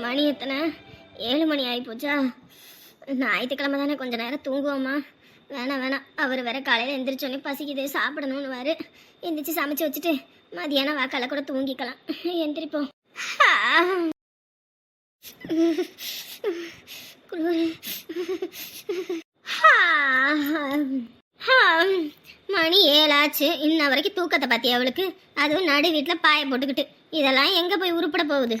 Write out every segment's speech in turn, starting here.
மணி எத்தனை? ஏழு மணி ஆகி போச்சா ஞாயிற்றுக்கிழமை தானே கொஞ்சம் நேரம் தூங்குவோமா வேணாம் வேணாம். அவர் வேற காலையில் எந்திரிச்சோன்னே பசிக்குது சாப்பிடணும்னு வாரு எந்திரிச்சு சமைச்சு வச்சுட்டு மதியானம் வாக்கால கூட தூங்கிக்கலாம். எந்திரிப்போம். ஆ. மணி ஏழாச்சு. இன்ன வரைக்கும் தூக்கத்தை பத்தி அவளுக்கு? அதுவும் நடு வீட்டில் பாய போட்டுக்கிட்டு. இதெல்லாம் எங்க போய் உருப்பிட போகுது?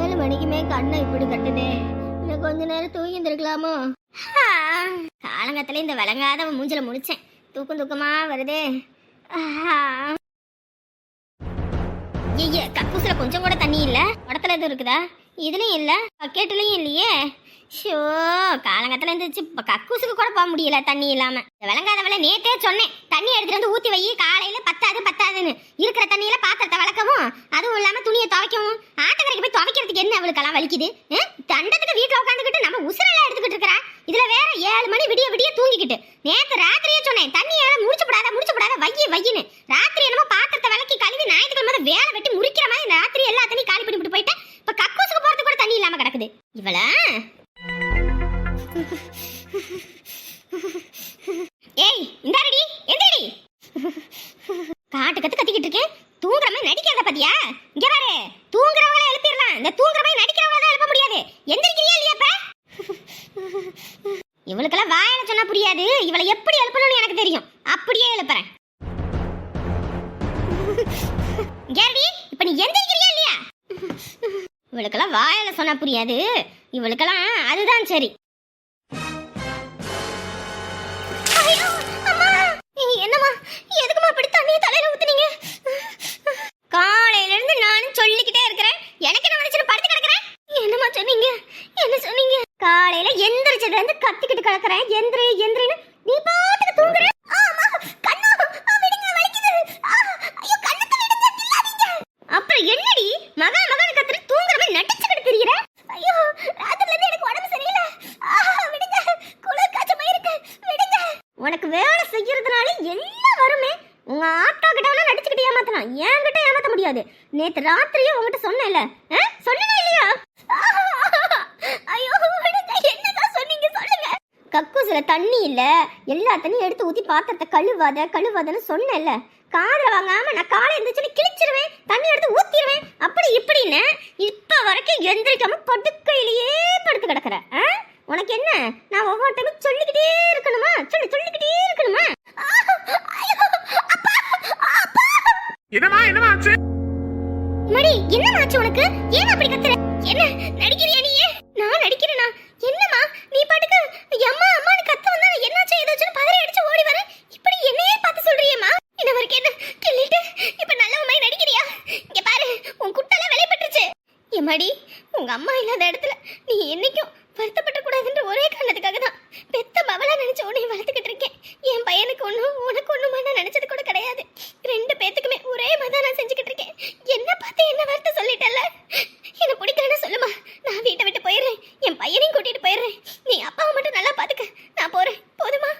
ஏழு மணிக்குமே கண்ணை இப்படி கட்டுதே. இன்னும் கொஞ்ச நேரம் தூங்கி இருந்திருக்கலாமோ காலங்கத்துல இந்த விளங்காத மூஞ்சில முடிச்சேன். தூக்கம் தூக்கமா வருதே. ஆஹா. ஐய கக்கூசுல கொஞ்சம் கூட தண்ணி இல்ல? குடத்துல எதுவும் இருக்குதா? இதுலையும் இல்லை பக்கெட்லையும் இல்லையே. ஷோ காலங்கத்தில் இருந்துச்சு இப்போ கக்கூசுக்கு கூட போக முடியல தண்ணி இல்லாமல் விளங்காதவள நேற்றே சொன்னேன் தண்ணி எடுத்துட்டு வந்து ஊற்றி வை காலையில பத்தாது பத்தாதுன்னு. இருக்கிற தண்ணியில பாத்திரத்தை வளர்க்கவும் அதுவும் இல்லாம துணியை துவைக்கவும். ஆட்டக்கரைக்கு போய் துவைக்கிறதுக்கு என்ன அவளுக்கெல்லாம் வலிக்குது? தண்டத்துக்கு வீட்டில் உட்காந்துக்கிட்டு நம்ம உசுரெல்லாம் எடுத்துக்கிட்டு இருக்கிறா? இதுல வேற ஏழு மணி விடிய விடிய தூங்கிக்கிட்டு. நேற்று ராத்திரியே சொன்னேன் தண்ணியால் முடிச்சு விடாத முடிச்சு விடாத வையி வையின்னு. ராத்திரி என்னமோ பாத்திரத்தை விளக்கி கழுவி ஞாயிற்றுக்கிழமை வேலை வெட்டி முறிக்கிற மாதிரி ராத்திரி எல்லா தண்ணியும் காலி பண்ணிவிட்டு போயிட்டேன் இப்ப கக்கூசுக்கு போறதுக்கு கூட தண்ணி இல்லாம இவள? ஏய் இந்தாரடி எந்திரடி. காட்டு கத்து கத்திக்கிட்டு இருக்கேன். தூங்குற மாதிரி நடிக்கிறத பாத்தியா? இங்க பாரு தூங்குறவங்கள எழுப்பிடலாம். இந்த தூங்குற மாதிரி நடிக்கிறவங்கள தான் எழுப்ப முடியாது. எந்திரிக்கிறியா இல்லையா இப்ப? இவளுக்கெல்லாம் வாயில சொன்னா புரியாது. இவளை எப்படி எழுப்பணும்னு எனக்கு தெரியும். அப்படியே எழுப்புறேன். கேரடி இப்ப நீ எந்திரிக்கிறியா இல்லையா இவளுக்கெல்லாம் வாயில சொன்னா புரியாது. இவளுக்கெல்லாம் அதுதான் சரி. என்னம்மா? எதுக்குமா அப்படி தண்ணிய தலையில ஊத்துனீங்க? காலையில இருந்து நானும் சொல்லிக்கிட்டே இருக்கிறேன். எனக்கு என்ன நினைச்சு படுத்து கிடக்குறேன்? என்னம்மா சொன்னீங்க? என்ன சொன்னீங்க? காலையில எந்திரிச்சதுல இருந்து கத்திக்கிட்டு கிடக்குறேன். எந்திரி எந்திரின்னு நீ பாட்டுக்கு தூங்குற ஆமா கண்ணு ஆ, விடுங்க வலிக்குது ஆ, ஐயோ கண்ணத்தை விடுங்க கிள்ளாதீங்க அப்புறம் என்னடி மகா மகன் கத்திரி தூங்குற மாதிரி நடிச்சுக்கிட்டு திரியிற ஐயோ ராத்திரில இருந்து எனக்கு உடம்பு சரியில்லை ஆ, விடுங்க குளிர் காய்ச்சமா இருக்கு விடுங்க உனக்கு வேலை செய்யறதுனால எல்லாம் வருமே உங்க ஆட்டோ கிட்ட வேணா நடிச்சுக்கிட்டு ஏமாத்தலாம் என்கிட்ட ஏமாத்த முடியாது நேத்து ராத்திரியே உங்ககிட்ட சொன்னேன்ல ஆ? சொன்னேனா இல்லையா ஐயோ விடுங்க என்னதான் சொன்னீங்க சொல்லுங்க கக்கூசில தண்ணி இல்ல எல்லா தண்ணியும் எடுத்து ஊத்தி பாத்திரத்தை கழுவாத கழுவாதன்னு சொன்னேன்ல. காதுல வாங்காம நான் காலை எந்திரிச்சு கிழிச்சிருவேன் தண்ணி எடுத்து ஊத்திடுவேன் அப்படி இப்படின்னு இப்ப வரைக்கும் எந்திரிக்காம படுக்கையிலேயே படுத்து கிடக்குற. ஆ? உனக்கு என்ன? நான் ஒவ்வொரு டைமும் சொல்லிக்கிட்டே இருக்கணுமா? சொல்லி சொல்லிக்கிட்டே இருக்கணுமா. என்னமா என்னமா ஆச்சு? மடி என்னமாச்சு உனக்கு? ஏன் அப்படி கத்துற? என்ன நடிக்கிறியா நீ நான் நடிக்கிறேனா? என்னம்மா நீ பாட்டுக்கு அம்மா அம்மான்னு கத்த வந்தா என்னாச்சு ஏதாச்சும் பதறி அடிச்சு ஓடி வர இப்படி என்னையே பார்த்து சொல்றியேம்மா என்ன வரைக்கும் என்ன கிள்ளிட்டு இப்ப நல்லவமாய் நடிக்கிறியா இங்க பாரு உன் குட்டெல்லாம் வெளிப்பட்டுருச்சு எம்மாடி உங்க அம்மா இல்லாத இடத்துல நீ என்னைக்கும் வருத்தப்பட கூடாதுன்ற ஒரே காரணத்துக்காக தான் பெத்த மவளா நினைச்சு உன்னை வளர்த்துக்கிட்டு இருக்கேன் என் பையனுக்கு ஒண்ணும் உனக்கு ஒண்ணுமா நான் நினைச்சது கூட கிடையாது ரெண்டு பேத்துக்குமே ஒரே மாதிரி தான் நான் செஞ்சுக்கிட்டு இருக்கேன் என்ன பார்த்து என்ன வார்த்தை சொல்லிட்டல என்ன பிடிக்கலன்னு சொல்லுமா நான் வீட்டை விட்டு போயிடுறேன் என் பையனையும் கூட்டிட்டு போயிடுறேன் நீ அப்பாவை மட்டும் நல்லா பாத்துக்க நான் போறேன் போதுமா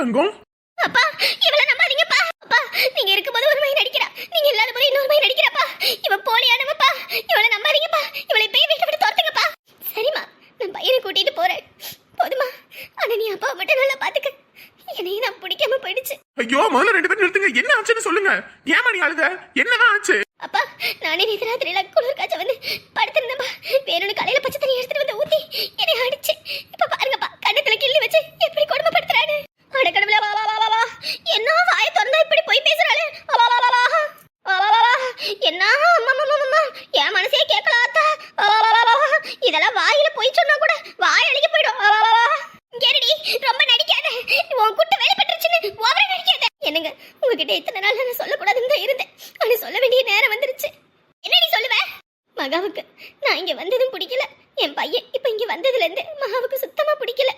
தங்கம்? அப்பா இவள நம்பாதீங்கப்பா. அப்பா நீங்க இருக்கும்போது ஒரு மாதிரி நடிக்கிறா. நீங்க இல்லாத போது இன்னொரு மாதிரி நடிக்கிறப்பா. இவ போலியானவப்பா. இவள நம்பாதீங்கப்பா. இவளை போய் வீட்டை விட்டு துரத்துங்கப்பா. சரிம்மா நான் பையனை கூட்டிட்டு போறேன். போதுமா ஆனா நீ அப்பாவை மட்டும் நல்லா பாத்துக்க. என்னையும் நான் பிடிக்காம போயிடுச்சு. ஐயோ முதல்ல ரெண்டு பேரும் நிறுத்துங்க. என்ன ஆச்சுன்னு சொல்லுங்க. ஏமா நீ அழுத? என்னதான் ஆச்சு? வந்ததுலேருந்து மகாவுக்கு சுத்தமாக பிடிக்கல.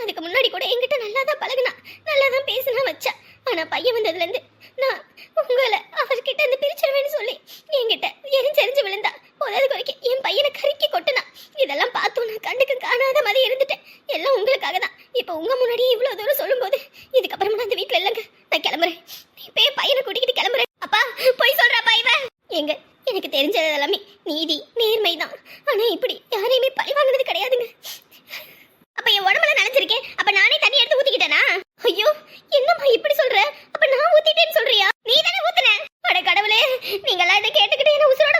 அதுக்கு முன்னாடி கூட எங்கிட்ட நல்லா தான் பழகுனா நல்லா தான் பேசினா வச்சா. ஆனால் பையன் வந்ததுலேருந்து இருந்து நான் உங்களை அவர்கிட்ட இருந்து பிரிச்சிருவேன்னு சொல்லி என்கிட்ட எரிஞ்செரிஞ்சு விழுந்தா போதாது குறைக்க என் பையனை கருக்கி கொட்டுனா இதெல்லாம் பார்த்து பார்த்தும் நான் கண்ணுக்கு காணாத மாதிரி இருந்துட்டேன் எல்லாம் உங்களுக்காக தான் இப்போ உங்க முன்னாடியே இவ்வளவு தூரம் சொல்லும்போது இதுக்கப்புறமா நான் அந்த வீட்ல இல்லைங்க நான் கிளம்புறேன் நீ போய் பையனை கூட்டிக்கிட்டு கிளம்புறேன் அப்பா போய் சொல்றப்பா இவன் எங்க எனக்கு தெரிஞ்சது எல்லாமே நீதி நேர்மை தான் ஆனா இப்படி யாரையுமே பழி வாங்கினது கிடையாதுங்க. அப்ப என் உடம்புல நினைச்சிருக்கேன் அப்ப நானே தண்ணி எடுத்து ஊத்திக்கிட்டேனா? ஐயோ என்னம்மா இப்படி சொல்ற? அப்ப நான் ஊத்திட்டேன்னு சொல்றியா? நீ தானே ஊத்துன? அட கடவுளே நீங்க இதை கேட்டுக்கிட்டு என்ன உசுரோட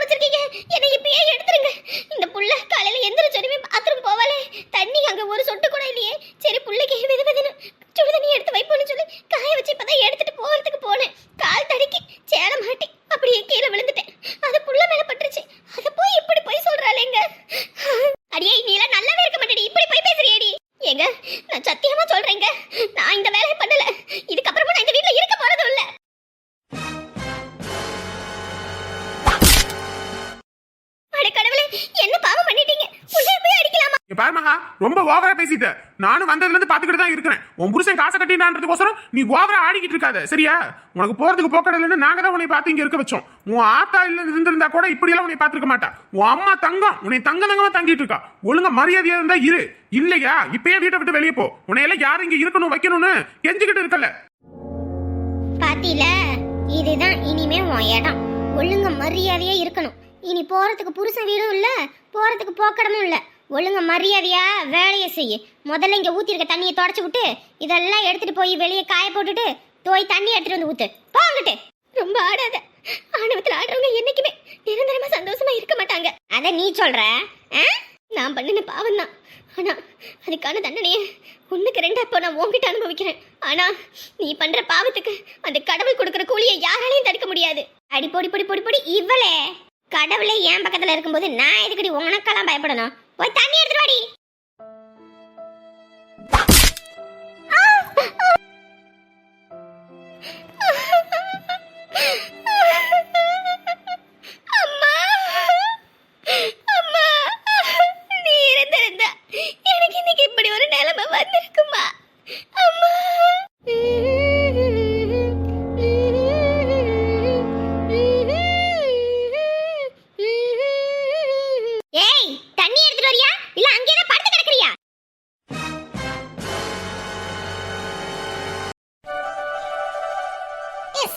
உன் புருஷன் காசை கட்டினான்றதுக்கோசரம் நீ ஓவரா ஆடிக்கிட்டு இருக்காத சரியா? உனக்கு போறதுக்கு போக்கடலன்னு நாங்க தான் உன்னை பார்த்து இங்க இருக்க வச்சோம். உன் ஆத்தா இல்ல இருந்திருந்தா கூட இப்படி எல்லாம் உன்னை பாத்துருக்க மாட்டா. உன் அம்மா தங்கம் உன்னை தங்க தங்கமா தங்கிட்டு இருக்கா. ஒழுங்கா மரியாதையா இருந்தா இரு. இல்லையா? இப்பயே வீட்டை விட்டு வெளியே போ. உன்னையெல்லாம் யாரும் இங்க இருக்கணும் வைக்கணும்னு கெஞ்சிக்கிட்டு இருக்கல பாத்தில இதுதான் இனிமே உன் இடம். ஒழுங்க மரியாதையா இருக்கணும். இனி போறதுக்கு புருஷன் வீடும் இல்ல போறதுக்கு போக்கடமும் இல்லை. ஒழுங்க மரியாதையா வேலையை செய்ய. முதல்ல இங்க ஊத்தி இருக்க தண்ணியை தொடச்சு விட்டு இதெல்லாம் எடுத்துட்டு போய் வெளியே காய போட்டுட்டு போய் தண்ணி எடுத்துட்டு வந்து ஊத்து. போங்கிட்டு ரொம்ப ஆடாத. ஆணவத்துல ஆடுறவங்க என்னைக்குமே நிரந்தரமா சந்தோஷமா இருக்க மாட்டாங்க. அத நீ சொல்ற? ஆ? நான் பண்ணின பாவம் தான் ஆனா அதுக்கான தண்டனையை ஒண்ணுக்கு ரெண்டா இப்போ நான் உன்கிட்ட அனுபவிக்கிறேன். ஆனா நீ பண்ற பாவத்துக்கு அந்த கடவுள் கொடுக்கிற கூலியை யாராலையும் தடுக்க முடியாது. அடி பொடி பொடி பொடி பொடி இவளே. கடவுளே என் பக்கத்துல இருக்கும்போது நான் எதுக்கடி உனக்கெல்லாம் பயப்படணும்? போய் தண்ணி எடுத்துட்டு வாடி.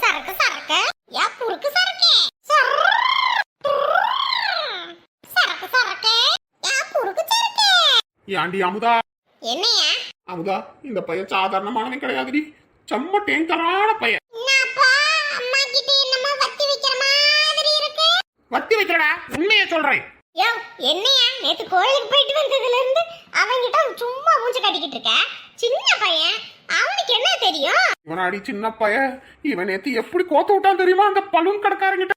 சரக்கு சரக்கு. யா புருக்கு சரக்கு. சரக்கு சரக்கு. யா புருக்கு சரக்கு. ஏண்டி அமுதா. என்னையா? அமுதா இந்த பையன் சாதாரணமானவன் கிடையாதுடி. செம்ம டேங்கரான பையன். வத்தி வைக்கிறடா உண்மையை சொல்றேன். யோ என்னையா? நேத்து கோயிலுக்கு போயிட்டு வந்ததுல இருந்து அவன்கிட்ட சும்மா மூஞ்சி காட்டிக்கிட்டு இருக்க. சின்ன பையன் அவனுக்கு என்ன தெரியும்? இவனாடி சின்ன பையன் இவன் நேத்து எப்படி கோத்து விட்டான் தெரியுமா? அந்த பலூன் கடைக்காரங்கிட்ட.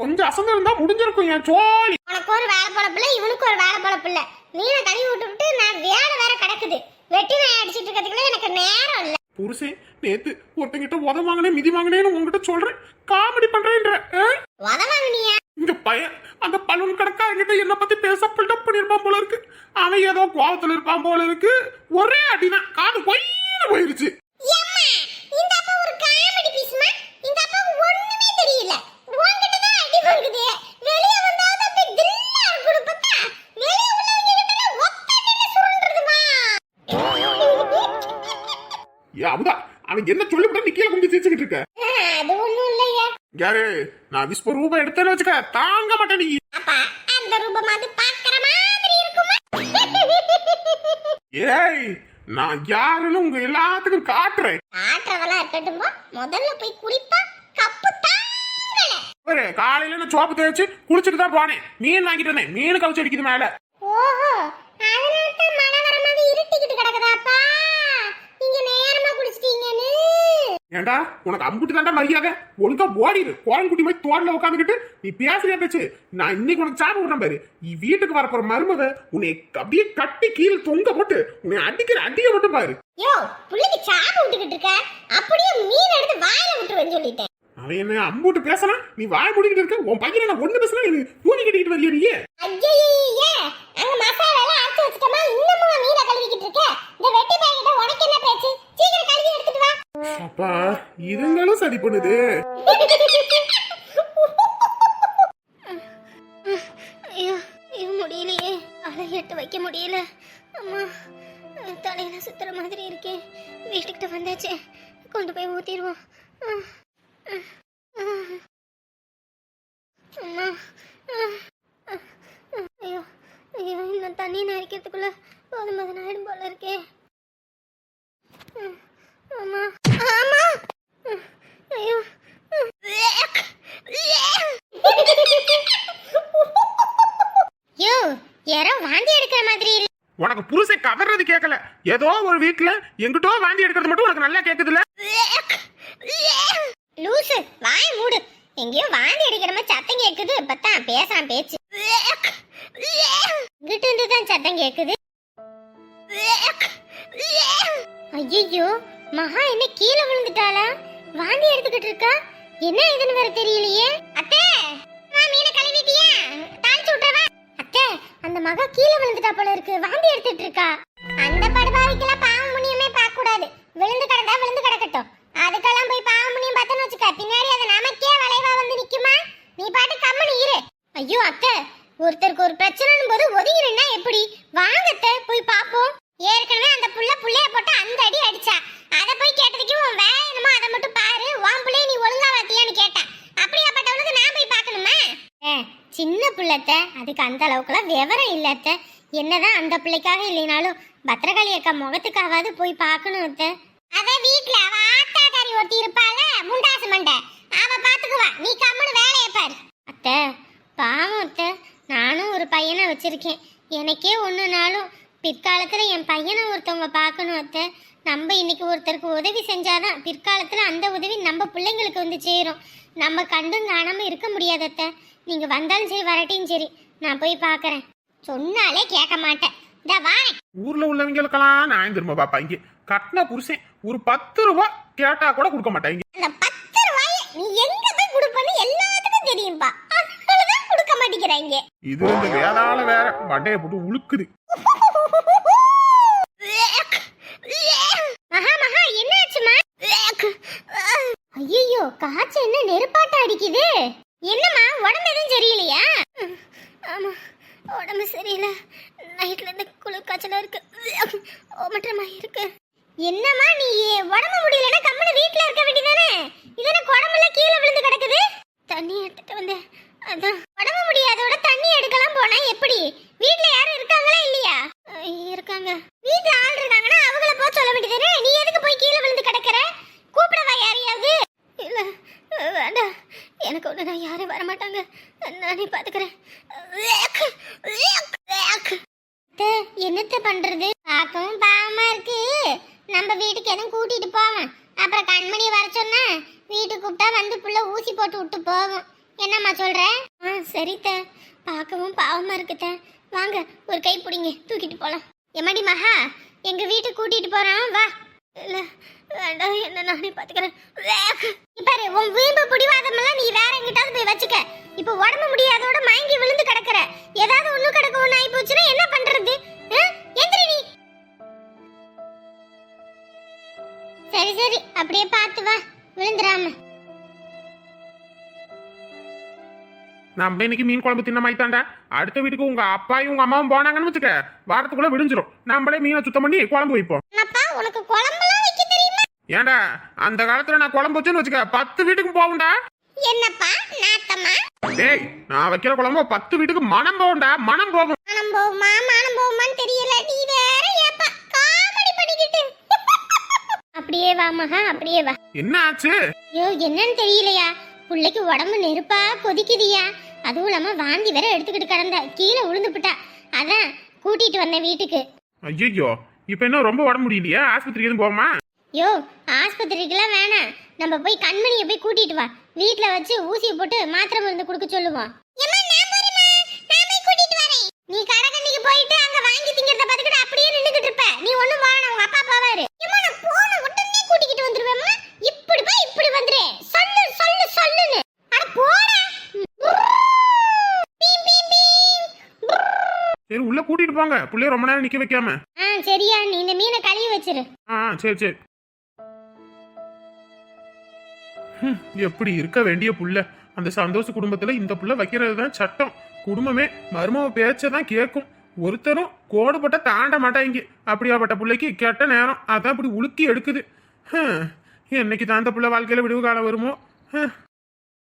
கொஞ்சம் அசந்து இருந்தா முடிஞ்சிருக்கும் என் சோழி உனக்கு ஒரு வேலை பொழப்பில்ல இவனுக்கு ஒரு வேலை பொழப்பில்ல நீனை கழுவி விட்டு விட்டு நான் வேலை வேற கிடக்குது. வெட்டி நாய் அடிச்சிட்டு இருக்கிறதுக்குள்ள எனக்கு நேரம் இல்ல. புருஷன் நேத்து ஒருத்தங்கிட்ட உத வாங்கினேன் மிதி வாங்கினேன்னு உங்ககிட்ட சொல்றேன். காமெடி பண்றேன்ற இந்த பையன் அந்த பலூன் கடைக்காரங்கிட்ட என்ன பத்தி பேச பில்டப் பண்ணிருப்பான் போல இருக்கு. அவன் ஏதோ கோவத்துல இருப்பான் போல இருக்கு. ஒரே அடிதான் காது பொய்னு போயிருச்சு. அவன் என்ன சொல்லிவிட்டா நீ கீழே கும்பி சிரிச்சுக்கிட்டு இருக்க? அது ஒண்ணும் இல்லையா. யாரு? நான் விஸ்வரூபம் எடுத்தேன்னு வச்சுக்க தாங்க மாட்டேன் நீ. அப்பா அந்த ரூபம் அது பாக்குற மாதிரி இருக்குமா? ஏய் நான் யாருன்னு உங்க எல்லாத்துக்கும் காட்டுறேன். ஆற்றவெல்லாம் இருக்கட்டும்பா முதல்ல போய் குடிப்பா கப்பு தாங்கல. ஒரு காலையில நான் சோப்பு தேய்ச்சி குளிச்சுட்டு தான் போனேன். மீன் வாங்கிட்டு வந்தேன். மீன் கவிச்சு அடிக்குது மேல. ஓஹோ தான் மழை வர மாதிரி இருட்டிக்கிட்டு கிடக்குதாப்பா நீங்க நேரமா குடிச்சிட்டீங்கன்னு ஏண்டா? உனக்கு அம்புட்டு தாண்டா மரியாதை. ஒழுங்கா ஓடிடு கோயங்குட்டி மாதிரி தோடல உட்காந்துக்கிட்டு நீ பேசுறியா பேச்சு? நான் இன்னைக்கு உனக்கு சாப்பி விடுறேன் பாரு. நீ வீட்டுக்கு வரப்போற மருமக உன்னை அப்படியே கட்டி கீழே தொங்க போட்டு உன்னை அடிக்கிற அடிய மட்டும் பாரு. யோ புள்ளைக்கு சாப்பு விட்டுக்கிட்டு இருக்க? அப்படியே மீன் எடுத்து வாயில விட்டுருவேன்னு சொல்லிட்டேன். அவன் என்ன அம்புட்டு பேசலாம் நீ வாய் முடிக்கிட்டு இருக்க. உன் பையனை நான் ஒண்ணு பேசினா நீ தூணி கட்டிக்கிட்டு வரியா நீ ஐயே அங்க மசாலா எல்லாம் அரைச்சு வச்சுட்டோமா? இன்னமும் மீனை கழுவிக்கிட்டு இருக்க? இந்த வெட்டி பையன்கிட்ட உனக்கு என்ன பேச்சு? சீக்கிரம் கழுவி எடுத்துட்டு வா. அப்பா இதுங்களும் சரி பண்ணுது. எடுத்து வைக்க முடியல. அம்மா தலையில சுத்துற மாதிரி இருக்கே. வீட்டுக்கிட்ட வந்தாச்சு. கொண்டு போய் ஊத்திடுவோம் அஹ், அஹ், அஹ். அம்மா அஹ், அஹ், அஹ். ஐயோ ஐயோ இந்த தண்ணி நரைக்கிறதுக்குள்ள போதும் போதும் ஆயிடும் போல இருக்கே அஹ், அம்மா அம்மா அஹ், ஐயோ அஹ். யோ யாரோ வாந்தி எடுக்கிற மாதிரி இருக்கு உனக்கு புருஷன் கதறது கேட்கல ஏதோ ஒரு வீட்ல எங்கிட்டோ வாந்தி எடுக்கிறது மட்டும் உனக்கு நல்லா கேக்குதுல்ல? லூசு வாய் மூடு. எங்கேயோ வாந்தி அடிக்கிற மாதிரி சத்தம் கேக்குது. பார்த்தா பேசாம பேச்சு. இங்கிட்ட இருந்து தான் சத்தம் கேக்குது. ஐயோ மகா என்ன கீழே விழுந்துட்டாளா? வாந்தி எடுத்துக்கிட்டு இருக்கா? என்ன இதுன்னு வேற தெரியலையே. அத்தை மீனை கழுவிட்டியா? தாளிச்சு விட்டுறவா? அத்தை அந்த மகா கீழே விழுந்துட்டா போல இருக்கு. வாந்தி எடுத்துட்டு இருக்கா? படுபாவிக்கெல்லாம் பாவம் முனியமே பார்க்க கூடாது விழுந்து கிடந்தா விழுந்து கிடக்கட்டும். அதுக்கெல்லாம் போய் பாவம் முனியம் பார்த்தோன்னு வச்சுக்க பின்னாடி அது நமக்கே வளைவா வந்து நிக்குமா? நீ பாட்டு கம்முனு இரு. ஐயோ அத்தை ஒருத்தருக்கு ஒரு பிரச்சனைன்னு போது ஒதுங்கிருந்தா எப்படி? வாங்கத்த போய் பாப்போம் ஏற்கனவே அந்த புள்ள புள்ளைய போட்டு அந்த அடி அடிச்சா. அத போய் கேட்டதுக்கு உன் வேலை என்னமோ அதை மட்டும் பாரு. உன் புள்ளைய நீ ஒழுங்கா வளர்த்தியான்னு கேட்டேன். அப்படியாப்பட்டவனுக்கு நான் போய் பார்க்கணுமா? ஏ, சின்ன பிள்ளைத்த அதுக்கு அந்த அளவுக்குலாம் விவரம் இல்லாத்த என்னதான் அந்த பிள்ளைக்காக இல்லைனாலும் பத்திரகாளி அக்கா முகத்துக்காவது போய் பார்க்கணும் அத்த. அத வீட்ல அவ ஆத்தாக்காரி ஒருத்தி இருப்பால முண்டாசு மண்டை. அவ பாத்துக்குவா. நீ கம்முனு வேலைய பாரு. அத்த பாவம் அத்த. நானும் ஒரு பையனை வச்சிருக்கேன். எனக்கே ஒண்ணுனாலும் பிற்காலத்துல என் பையனை ஒருத்தவங்க பார்க்கணும் அத்த. நம்ம இன்னைக்கு ஒருத்தருக்கு உதவி செஞ்சாதான் பிற்காலத்துல அந்த உதவி நம்ம பிள்ளைங்களுக்கு வந்து சேரும். நம்ம கண்டும் காணாம இருக்க முடியாது அத்தை. நீங்க வந்தாலும் சரி வரட்டையும் சரி. நான் போய் பார்க்கறேன். சொன்னாலே கேட்க மாட்டேன். இந்த வாரேன். ஊர்ல உள்ளவங்களுக்கெல்லாம் நான் திரும்ப பாப்பாங்க கட்டின புருஷன் ஒரு பத்து ரூபாய் கேட்டா கூட கொடுக்க மாட்டாங்க அந்த பத்து ரூபாய நீ எங்க போய் கொடுப்பன்னு எல்லாத்துக்கும் தெரியும்பா. அதனாலதான் கொடுக்க மாட்டேங்கிறாங்க இது இந்த வேதாள வேற வண்டைய போட்டு உழுக்குது. மகா மகா என்னாச்சுமா? ஐயோ காய்ச்சல் என்ன நெருப்பாட்டம் அடிக்குது? என்னம்மா உடம்பு எதுவும் சரியில்லையா? உடம்பு சரியில்லை. நைட்ல இருந்து குளிர் காய்ச்சலா இருக்கு. ஓமட்டமா இருக்கு. என்னம்மா நீ? உடம்பு முடியலன்னா கம்மல வீட்ல இருக்க வேண்டியதானே இதுன குடம்புல கீழே விழுந்து கிடக்குது? தண்ணி எடுத்துட்டு வந்தேன். அதான். உடம்பு முடியாதோட தண்ணி எடுக்கலாம் போனா எப்படி? வீட்ல யாரும் இருக்காங்களா இல்லையா? இருக்காங்க. வீட்ல ஆள் இருக்காங்கன்னா அவங்கள போக சொல்ல வேண்டியதானே நீ எதுக்கு போய் கீழே விழுந்து கிடக்குற? கூப்பிடவா யாரையாவது. இல்ல வேண்டாம். எனக்கு ஒன்று நான் யாரும் வரமாட்டாங்க. நானே பாத்துக்கிறேன். என்னத்த பண்றது? பார்க்கவும் பாவமா இருக்கு. நம்ம வீட்டுக்கு எதுவும் கூட்டிட்டு போவோம். அப்புறம் கண்மணி வர சொன்னா வீட்டுக்கு கூப்பிட்டா வந்து புள்ள ஊசி போட்டு விட்டு போகும். என்னம்மா சொல்ற? ஆ சரித்த பார்க்கவும் பாவமா இருக்குத்த வாங்க ஒரு கை பிடிங்க. தூக்கிட்டு போலாம். எம்மாடி மகா எங்க வீட்டுக்கு கூட்டிட்டு போறான் வா. இல்ல வேண்டாம். என்ன நானே பாத்துக்கிறேன் பாரு உன் வீம்பு பிடிவாதமெல்லாம் நீ வேற எங்கிட்டாவது போய் வச்சுக்க. இப்போ உடம்பு முடியாதோட மயங்கி விழுந்து கிடக்குற. ஏதாவது ஒண்ணு கிடக்க ஒண்ணு ஆகி போச்சுன்னா என்ன பண்றது? எந்திரி நீ. சரி சரி. அப்படியே பார்த்து வா. விழுந்துராம நம்ம இன்னைக்கு மீன் குழம்பு தின்ன மாட்டாண்டா அடுத்த வீட்டுக்கு உங்க அப்பாயும் உங்க அம்மாவும் போனாங்கன்னு வச்சுக்க வாரத்துக்குள்ள விடிஞ்சிரும் நம்மளே மீனை சுத்தம் பண்ணி குழம்பு வைப்போம். அப்பா உனக்கு குழம்புலாம் வைக்க தெரியுமா? அந்த காலத்துல நான் குழம்பு வச்சேன்னு வச்சுக்க பத்து வீட்டுக்கு போகும்டா என்னப்பா நாத்தம்மா? டேய் நான் வைக்கிற குழம்பு பத்து வீட்டுக்கு மனம் போகும்டா மனம் போகும். மனம் போகுமா மனம் போகுமான்னு தெரியல. நீ வேற ஏப்பா காமெடி பண்ணிக்கிட்டு. அப்படியே வா மகா அப்படியே வா. என்ன ஆச்சு? ஐயோ என்னன்னு தெரியலையா? பிள்ளைக்கு உடம்பு நெருப்பா கொதிக்குதியா? அதுவும் இல்லாம வாந்தி வேற எடுத்துக்கிட்டு கிடந்தா. கீழே விழுந்துப்புட்டா அதான் கூட்டிட்டு வந்தேன் வீட்டுக்கு. ஐயோ இப்ப என்ன ரொம்ப உடம்பு முடியலையா? ஆஸ்பத்திரிக்கு எதுவும் போமா யோ ஆஸ்பத்திரிக்கெல்லாம் வேணாம். நம்ம போய் கண்மணியை போய் கூட்டிட்டு வா. வீட்ல வச்சு ஊசியை போட்டு மாத்திரை மருந்து கொடுக்க சொல்லுவோம். நீ கடைக்கண்ணிக்கு போயிட்டு அங்க வாங்கி திங்கிறத பார்த்துக்கிட்டு அப்படியே நின்னுக்கிட்டு இருப்ப. நீ ஒண்ணும் வாழணும் உங்க அப்பா போவாரு. ஏம்மா, நான் போன உடனே கூட்டிக்கிட்டு வந்துருவேம்மா. இப்படி போய் இப்படி வந்துரு. சொல்லு சொல்லு சொல்லுன்னு. அட போடா. பீம், பீம், பீம். சரி உள்ள கூட்டிட்டு போங்க. புள்ளைய ரொம்ப நேரம் நிக்க வைக்காம. ஆ சரியா. நீ இந்த மீனை கழுவி வச்சிரு. ஆ சரி சரி. எப்படி இருக்க வேண்டிய புள்ள? அந்த சந்தோஷ குடும்பத்துல இந்த புள்ள வைக்கிறது தான் சட்டம். குடும்பமே மருமவ பேச்சதான் கேட்கும். ஒருத்தரும் கோடுபட்ட தாண்ட மாட்டாங்க அப்படியாப்பட்ட பிள்ளைக்கு கெட்ட நேரம். அதான் இப்படி உலுக்கி எடுக்குது. என்னைக்கு தான் அந்த பிள்ளை வாழ்க்கையில விடுவு காலம் வருமோ? ஹம்.